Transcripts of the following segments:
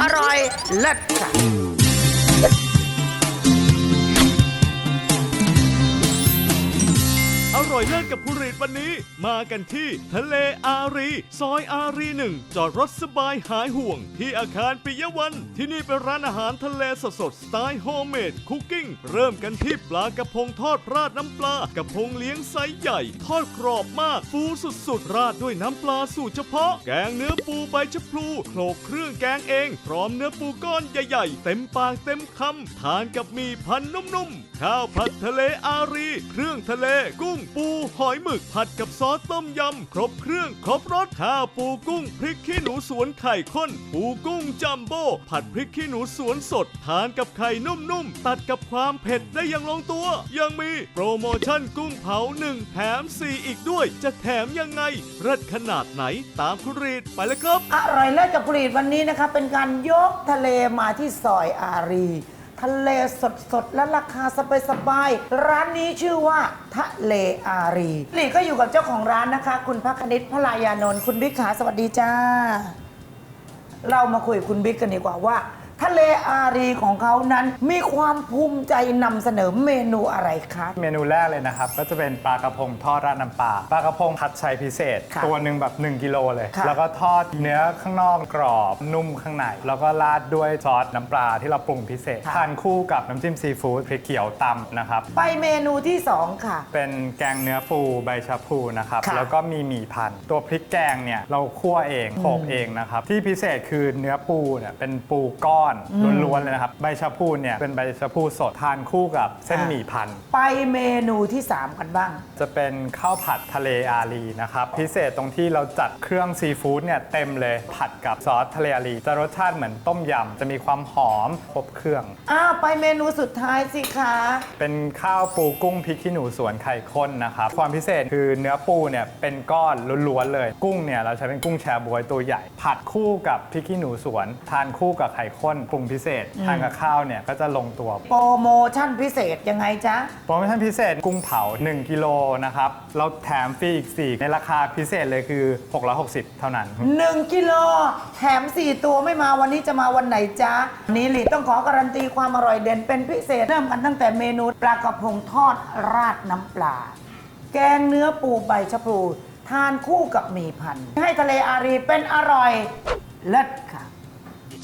อร่อยเลิศค่ะ อร่อยเลิศกับผู้รีดวันนี้ มากันที่ทะเลอารี ซอยอารีหนึ่งจอดรถสบายหายห่วง ที่อาคารปิยวัน ที่นี่เป็นร้านอาหารทะเลสดสดๆสไตล์โฮมเมดคุกกิ้งเริ่มกันที่ปลากระพงทอดราดน้ำปลากระพงเลี้ยงไซส์ใหญ่ ทอดกรอบมาก ฟูสุดๆ ราดด้วยน้ำปลาสูตรเฉพาะ แกงเนื้อปูใบชะพลูโขลกเครื่องแกงเอง พร้อมเนื้อปูก้อนใหญ่ๆ เต็มปากเต็มคำทานกับมีพันนุ่มๆข้าวผัดทะเลอารี เครื่องทะเลกุ้งปูหอยหมึกผัดกับซอสต้มยำ ครบเครื่องครบรสข้าวปูกุ้ง พริกขี้หนูสวนไข่ข้น ปูกุ้งจัมโบ้ผัดพริกขี้หนูสวนสด ทานกับไข่นุ่มๆ ตัดกับความเผ็ดได้อย่างลงตัว ยังมีโปรโมชั่นกุ้งเผา1แถม4อีกด้วย จะแถมยังไงเลิศขนาดไหนตามคุณรีดไปเลยครับ อร่อยเลิศกับผลิตวันนี้นะคะเป็นการยกทะเลมาที่ซอยอารี ทะเลสดสดและราคาสบายสบายๆร้านนี้ชื่อว่าทะเลอารีหลีก็อยู่กับเจ้าของร้านนะคะ คุณพักคณิตพลายานนท์คุณบิ๊กขาสวัสดีจ้า เรามาคุยกับคุณบิ๊กกันดีกว่าว่า ทะเลอารีของเขานั้นมีความภูมิใจนำเสนอเมนูอะไรคะ เมนูแรกเลยนะครับ ก็จะเป็นปลากระพงทอดราดน้ำปลาปลากระพงผัดชัยพิเศษ ค่ะตัวหนึ่งแบบ1กิโลเลย ค่ะ แล้วก็ทอดเนื้อข้างนอกกรอบนุ่มข้างใน แล้วก็ราดด้วยซอสน้ำปลาที่เราปรุงพิเศษทานคู่กับน้ำจิ้มซีฟู้ดพริกเขียวตำนะครับ ไปเมนูที่สองค่ะ เป็นแกงเนื้อปูใบชะพูนะครับ ค่ะแล้วก็มีหมี่พันธุ์ตัวพริกแกงเนี่ยเราคั่วเองโขลกเองนะครับ ที่พิเศษคือเนื้อปูเนี่ยเป็นปูก้อนล้วนๆเลยนะครับ ใบชะพูเนี่ยเป็นใบชะพูสดทานคู่กับเส้นค่ะหมี่พันธุ์ไปเมนูที่สามกันบ้าง จะเป็นข้าวผัดทะเลอารีนะครับ พิเศษตรงที่เราจัดเครื่องซีฟู้ดเนี่ยเต็มเลยผัดกับซอสทะเลอารีจะรสชาติเหมือนต้มยำจะมีความหอมครบเครื่อง อ้าวไปเมนูสุดท้ายสิคะ เป็นข้าวปูกุ้งพริกขี้หนูสวนไข่ข้นนะครับ ความพิเศษคือเนื้อปูเนี่ยเป็นก้อนล้วนๆเลย กุ้งเนี่ยเราใช้เป็นกุ้งแชบวยตัวใหญ่ ผัดคู่กับพริกขี้หนูสวน ทานคู่กับไข่ข้นปรุงพิเศษทานกับข้าวเนี่ยก็จะลงตัว โปรโมชั่นพิเศษยังไงจ๊ะ โปรโมชั่นพิเศษกุ้งเผา 1 กิโลนะครับเราแถมฟรีอีก 4 ในราคาพิเศษเลยคือ 660 เท่านั้น 1 กิโลแถม 4 ตัวไม่มาวันนี้จะมาวันไหนจ๊ะนี่หลีต้องขอการันตีความอร่อยเด่นเป็นพิเศษเริ่มกันตั้งแต่เมนูปลากระพงทอดราดน้ำปลา แกงเนื้อปูใบชะพลูทานคู่กับหมี่พันธุ์ให้ทะเลอารีเป็นอร่อยเลิศค่ะ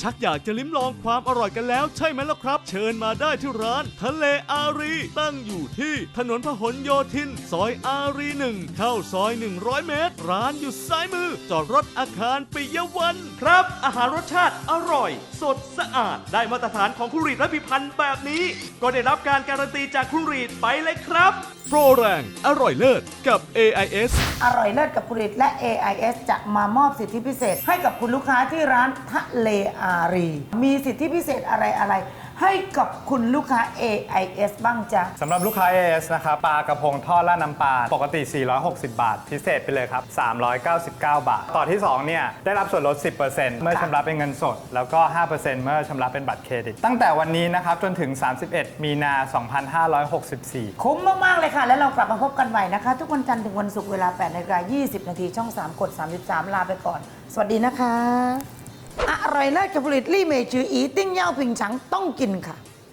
ชักอยากจะลิ้มลองความอร่อยกันแล้วใช่ไหมล่ะครับ เชิญมาได้ที่ร้าน ทะเลอารี ตั้งอยู่ที่ถนนพหลโยธิน ซอยอารีหนึ่งเข้าซอย 100 เมตร ร้านอยู่ซ้ายมือ จอดรถอาคารปิยวันครับ อาหารรสชาติอร่อย สดสะอาด ได้มาตรฐานของคุรีดและพิพันธ์แบบนี้ ก็ได้รับการการันตีจากคุรีดไปเลยครับโปรแรงอร่อยเลิศกับ AIS อร่อยเลิศกับผลิตและ AIS จะมามอบสิทธิพิเศษ ให้กับคุณลูกค้าที่ร้านทะเลอารี มีสิทธิพิเศษอะไรอะไร ให้กับคุณลูกค้า AIS บ้างจ๊ะสำหรับลูกค้า AS นะครับปลากระพงทอดราดน้ำปลาปกติ 460 บาท พิเศษไปเลยครับ 399 บาท ต่อที่ 2 เนี่ย ได้รับส่วนลด 10%เมื่อชำระเป็นเงินสด แล้วก็ 5%เมื่อชำระเป็นบัตรเครดิต ตั้งแต่วันนี้นะครับ จนถึง 31 มีนา 2564 คุ้มมาก ๆ เลยค่ะ แล้วเรากลับมาพบกันใหม่นะคะ ทุกวันจันทร์ถึงวันศุกร์เวลา8นาฬิกา20 นาทีช่อง 3 กด 33 ลาไปก่อน สวัสดีนะคะ อร่อยเลิศกับผลิตลี่เมจืออีติ้งเย่าผิงฉังต้องกินค่ะ